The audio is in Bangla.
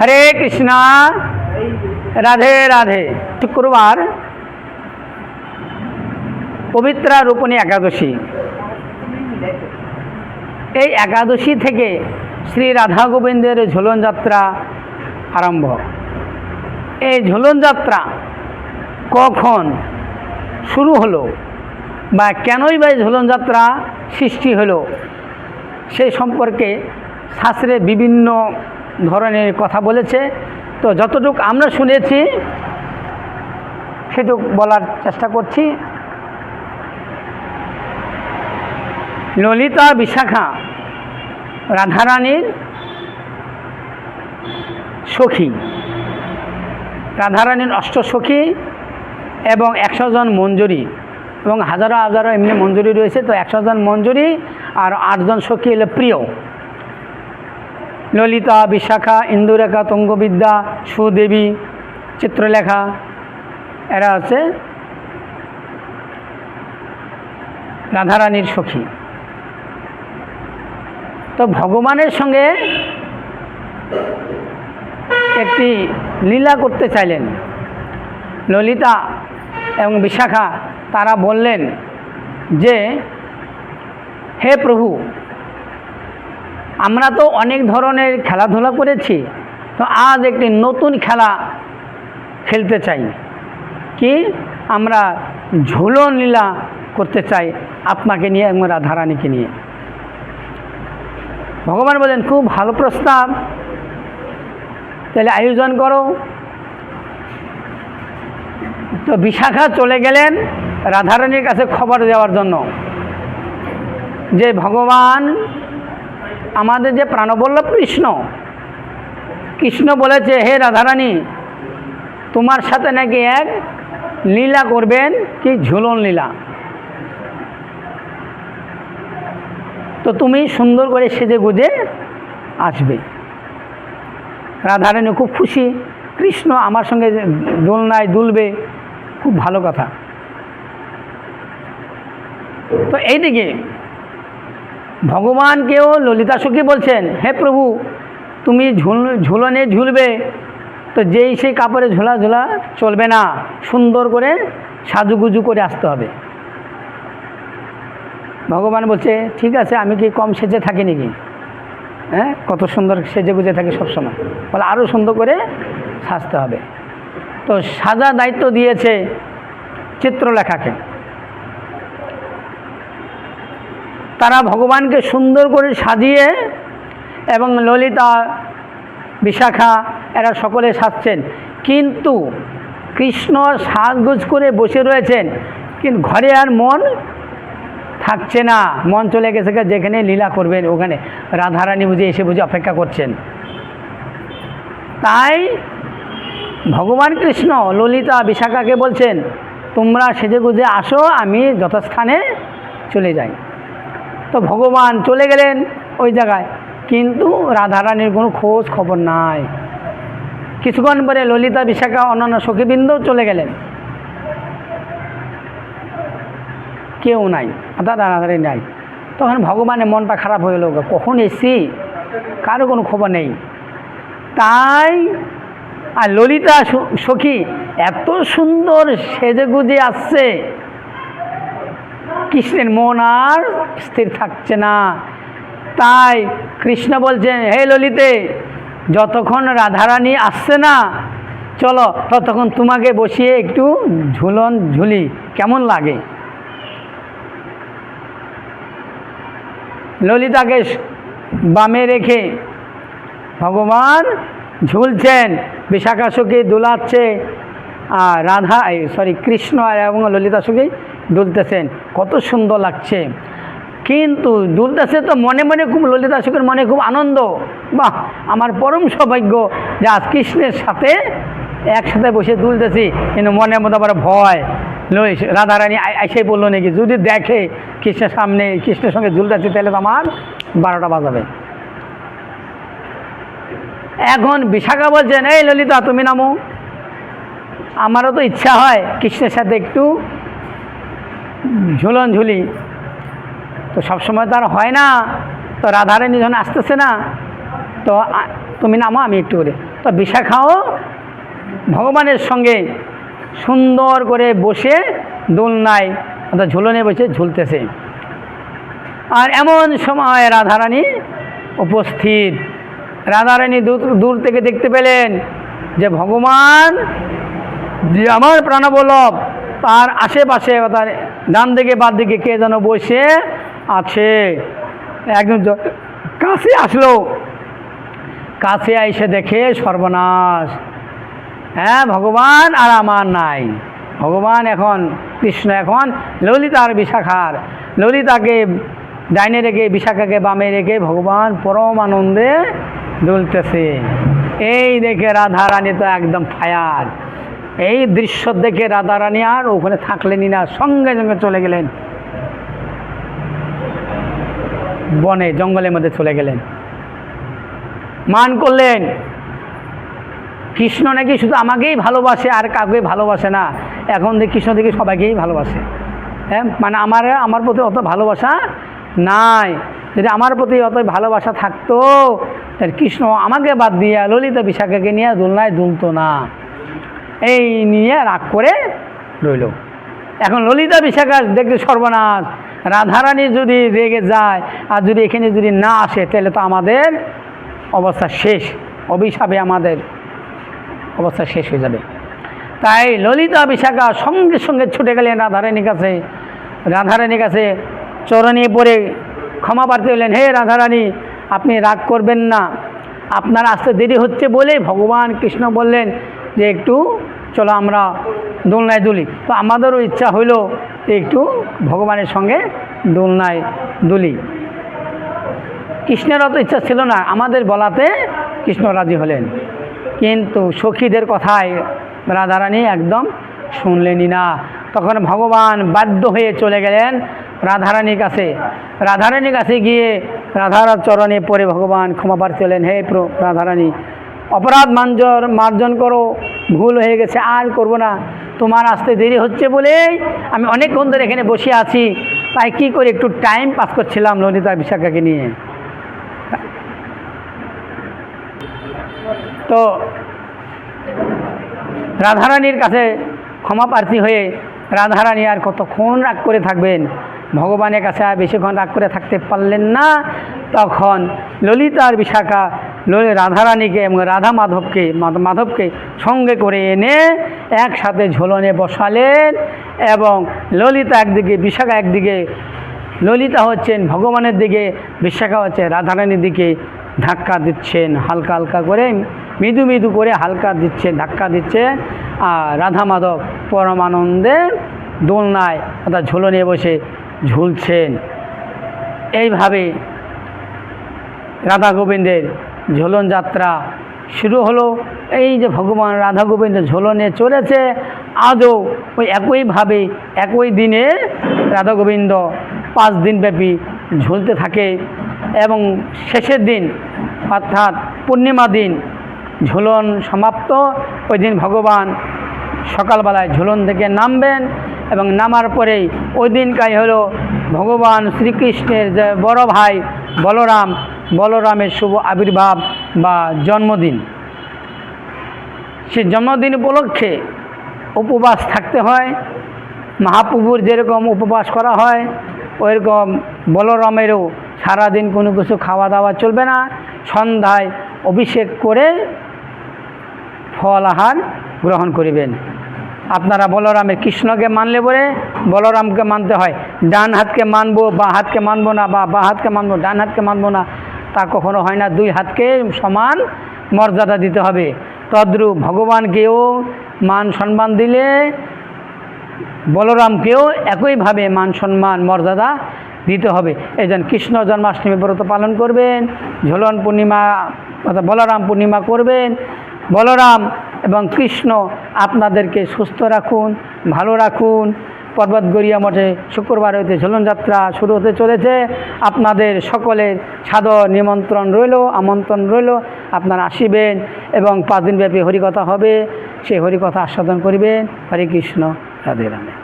হরে কৃষ্ণা। রাধে রাধে। শুক্রবার। পবিত্রা রূপণী একাদশী। এই একাদশী থেকে শ্রী রাধা গোবিন্দের ঝুলন যাত্রা আরম্ভ। এই ঝুলন যাত্রা কখন শুরু হলো বা কেনই বা এই যাত্রা সৃষ্টি হলো সেই সম্পর্কে শাস্ত্রে বিভিন্ন ধরনের কথা বলেছে। তো যতটুকু আমরা শুনেছি, সেটুক বলার চেষ্টা করছি। ললিতা বিশাখা, রাধারানীর সখী। রাধারানীর অষ্টসখী এবং একশো জন মঞ্জুরি। এবং হাজারো হাজারো এমনি মঞ্জুরি রয়েছে, তো একশো জন মঞ্জুরি আর আটজন সখী হলো প্রিয়। ললিতা, বিশাখা, ইন্দুরেখা, তঙ্গবিদ্যা, সুদেবী, চিত্রলেখা, এরা আছে রাধারানীর সখী। তো ভগবানের সঙ্গে একটি লীলা করতে চাইলেন। ললিতা এবং বিশাখা, তারা বললেন যে, হে প্রভু আমরা তো অনেক ধরনের খেলাধুলা করেছি, তো আজ একটি নতুন খেলা খেলতে চাই। কি? আমরা ঝুলন লীলা করতে চাই আপনাকে নিয়ে এবং রাধারানীকে নিয়ে। ভগবান বলেন, খুব ভালো প্রস্তাব। তাহলে আয়োজন করো। তো বিশাখা চলে গেলেন রাধারানীর কাছে খবর দেওয়ার জন্য যে ভগবান আমাদের যে প্রাণবল্লভ কৃষ্ণ কৃষ্ণ বলেছে, হে রাধারানী, তোমার সাথে নাকি এক লীলা করবেন, কি ঝুলন লীলা? তো তুমি সুন্দর করে সেজে গুজে আসবে। রাধারানী খুব খুশি, কৃষ্ণ আমার সঙ্গে দোলনায় দুলবে। খুব ভালো কথা। তো এইদিকে ভগবানকেও ললিতা সখী বলছেন, হে প্রভু, তুমি ঝুল, ঝুলনে ঝুলবে, তো যেই সেই কাপড়ে ঝোলা ঝোলা চলবে না, সুন্দর করে সাজুগুজু করে আসতে হবে। ভগবান বলছে, ঠিক আছে, আমি কি কম সেজে থাকি নাকি? হ্যাঁ কত সুন্দর সেজে গুজে থাকি সবসময় বলে আরও সুন্দর করে সাজতে হবে। তো সাজা দায়িত্ব দিয়েছে চিত্রলেখাকে। তারা ভগবানকে সুন্দর করে সাজিয়ে এবং ললিতা, বিশাখা, এরা সকলে সাজছেন। কিন্তু কৃষ্ণ সাজগোজ করে বসে রয়েছেন। কিন্তু ঘরে আর মন থাকছে না। মন চলে গেছে যেখানে লীলা করবেন ওখানে। রাধারানী বুঝে এসে বুঝে অপেক্ষা করছেন। তাই ভগবান কৃষ্ণ, ললিতা, বিশাখাকে বলছেন, তোমরা সেজে গুজে আসো, আমি যথাস্থানে চলে যাই। তো ভগবান চলে গেলেন ওই জায়গায়। কিন্তু রাধারানীর কোনো খোঁজ খবর নাই। কিছুক্ষণ পরে ললিতা বিশাখা অন্যান্য সখীবৃন্দও চলে গেলেন। কেউ নাই, অর্থাৎ রাধারানী নাই। তখন ভগবানের মনটা খারাপ হয়ে গেল, কখন এসছি? কারও কোনো খবর নেই। তাই আর ললিতা সখী এত সুন্দর সেজে গুজে আসছে। কৃষ্ণের মন আর স্থির থাকছে না। তাই কৃষ্ণ বলছেন, হে ললিতে, যতক্ষণ রাধারানী আসছে না, চলো ততক্ষণ তোমাকে বসিয়ে একটু ঝুলন, ঝুলি। কেমন লাগে? ললিতাকে বামে রেখে ভগবান ঝুলছেন বিশাখা সখী দুলাচ্ছে, আর রাধা সরি কৃষ্ণ এবং ললিতা সখী দুলতেছেন, কত সুন্দর লাগছে। কিন্তু দুলতেছে তো মনে মনে খুব ললিতা সখীর মনে খুব আনন্দ। বাহ, আমার পরম সৌভাগ্য যে আজ কৃষ্ণের সাথে একসাথে বসে দুলতেছি, কিন্তু মনের মতো আবার ভয়। লই, রাধারানী এসে বলল নাকি, যদি দেখে কৃষ্ণের সামনে, কৃষ্ণের সঙ্গে ঝুলতেছি তাহলে তো আমার বারোটা বাজাবে। এখন বিশাখা বলছেন, এই ললিতা, তুমি নামো। আমারও তো ইচ্ছা হয় কৃষ্ণের সাথে একটু ঝুলন ঝুলি তো সবসময় তো আর হয় না। তো রাধারানী যখন আসতেছে না। তো তুমি নামো, আমি একটু করে। তো বিশাখাও ভগবানের সঙ্গে সুন্দর করে বসে দোলনায় অর্থাৎ ঝুলনে বসে ঝুলতেছে। আর এমন সময় রাধারানী উপস্থিত। রাধারানী দূর থেকে দেখতে পেলেন যে ভগবান যে আমার প্রাণবল্লভ তার আশেপাশে তার ডান দিকে বাদ দিকে কে যেন বসে আছে। একজন কাছে আসলো। কাছে এসে দেখে সর্বনাশ। হ্যাঁ ভগবান আর আমার নাই। ভগবান এখন, কৃষ্ণ এখন, ললিতার বিশাখার। ললিতাকে ডাইনে রেখে, বিশাখাকে বামে রেখে ভগবান পরম আনন্দে দুলতেছে এই দেখে রাধারানী তো একদম ফায়ার এই দৃশ্য দেখে রাধারানী আর ওখানে থাকলেনই না, সঙ্গে সঙ্গে চলে গেলেন। বনে, জঙ্গলের মধ্যে চলে গেলেন। মান করলেন, কৃষ্ণ নাকি শুধু আমাকেই ভালোবাসে আর কাউকে ভালোবাসে না, এখন দেখি কৃষ্ণ দেখি সবাইকেই ভালোবাসে। হ্যাঁ মানে আমার আমার প্রতি অত ভালোবাসা নাই। যদি আমার প্রতি অত ভালোবাসা থাকতো, তাহলে কৃষ্ণ আমাকে বাদ দিয়ে ললিতা বিশাখাকে নিয়ে দোলনায় দুলতো না। এই নিয়ে রাগ করে রইল। এখন ললিতা বিশাখা দেখতে সর্বনাশ। রাধারানী যদি রেগে যায় আর যদি এখানে যদি না আসে, তাহলে তো আমাদের অবস্থা শেষ। অভিশাপে আমাদের অবস্থা শেষ হয়ে যাবে। তাই ললিতা বিশাখা সঙ্গে সঙ্গে ছুটে গেলেন রাধারানীর কাছে। রাধারানীর কাছে চরণে পড়ে ক্ষমা প্রার্থী হলেন, হে রাধারানী, আপনি রাগ করবেন না। আপনার আসতে দেরি হচ্ছে বলে ভগবান কৃষ্ণ বললেন যে একটু চলো আমরা দোলনায় দুলি। তো আমাদেরও ইচ্ছা হইল একটু ভগবানের সঙ্গে দোলনায় দুলি। কৃষ্ণের অত ইচ্ছা ছিল না, আমাদের বলাতে কৃষ্ণ রাজি হলেন। কিন্তু সখীদের কথায় রাধারানী একদম শুনলেনই না। তখন ভগবান বাধ্য হয়ে চলে গেলেন রাধারানীর কাছে। রাধারানীর কাছে গিয়ে রাধার চরণে পরে ভগবান ক্ষমা হলেন হে প্র রাধারানী অপরাধ মাঞ্জর মার্জন করো, ভুল হয়ে গেছে, আর করব না। তোমার আসতে দেরি হচ্ছে বলেই আমি অনেকক্ষণ ধরে এখানে বসে আছি। তাই কী করে একটু টাইম পাস করছিলাম ললিতা বিশাখাকে নিয়ে? তো রাধারানীর কাছে ক্ষমা প্রার্থী হয়ে রাধারানী আর কতক্ষণ রাগ করে থাকবেন? ভগবানের কাছে আর বেশিক্ষণ রাগ করে থাকতে পারলেন না। তখন ললিতা আর বিশাখা রাধারানীকে এবং রাধা মাধবকে মাধ- মাধবকে সঙ্গে করে এনে একসাথে ঝোলনে বসালেন এবং ললিতা একদিকে, বিশাখা একদিকে, ললিতা হচ্ছেন ভগবানের দিকে, বিশাখা হচ্ছে রাধারানীর দিকে ধাক্কা দিচ্ছেন, হালকা হালকা করে, মৃদু মৃদু করে হালকা দিচ্ছে ধাক্কা দিচ্ছে আর রাধা মাধব পরমানন্দে দোলনায় অর্থাৎ ঝোলনে বসে ঝুলছেন। এইভাবে রাধা গোবিন্দের ঝোলন যাত্রা শুরু হলো। এই যে ভগবান রাধা গোবিন্দ ঝোলনে চলেছে, আজও ওই একইভাবে একই দিনে রাধা গোবিন্দ পাঁচ দিনব্যাপী ঝুলতে থাকে এবং শেষের দিন, অর্থাৎ পূর্ণিমা দিন ঝুলন সমাপ্ত। ওই দিন ভগবান সকালবেলায় ঝুলন থেকে নামবেন এবং নামার পরেই ওই দিনটাই হলো ভগবান শ্রীকৃষ্ণের যে বড় ভাই বলরাম বলরামের শুভ আবির্ভাব বা জন্মদিন। সে জন্মদিন উপলক্ষে উপবাস থাকতে হয়। মহাপ্রভুর যেরকম উপবাস করা হয়, ওইরকম বলরামেরও সারাদিন কোনো কিছু খাওয়া দাওয়া চলবে না। সন্ধ্যায় অভিষেক করে ফল আহার গ্রহণ করিবেন। আপনারা বলরামের কৃষ্ণকে মানলে বলে বলরামকে মানতে হয়। ডান হাতকে মানবো, বা হাতকে মানবো না, বা বা হাতকে মানবো, ডান হাতকে মানবো না। তা কখনো হয় না। দুই হাতকে সমান মর্যাদা দিতে হবে। তদ্রূপ ভগবানকেও মান সম্মান দিলে বলরামকেও একইভাবে মান সম্মান মর্যাদা দিতে হবে। এই জন্য কৃষ্ণ জন্মাষ্টমী ব্রত পালন করবেন, ঝোলন পূর্ণিমা, অর্থাৎ বলরাম পূর্ণিমা করবেন, বলরাম এবং কৃষ্ণ আপনাদেরকে সুস্থ রাখুন, ভালো রাখুন পর্বত গড়িয়া মঠে শুক্রবার হইতে ঝুলন যাত্রা শুরু হতে চলেছে। আপনাদের সকলের সাদর নিমন্ত্রণ রইল, আমন্ত্রণ রইল। আপনারা আসিবেন এবং পাঁচ দিনব্যাপী হরিকথা হবে। সেই হরিকথা আস্বাদন করিবেন। হরে কৃষ্ণ, রাধে রামে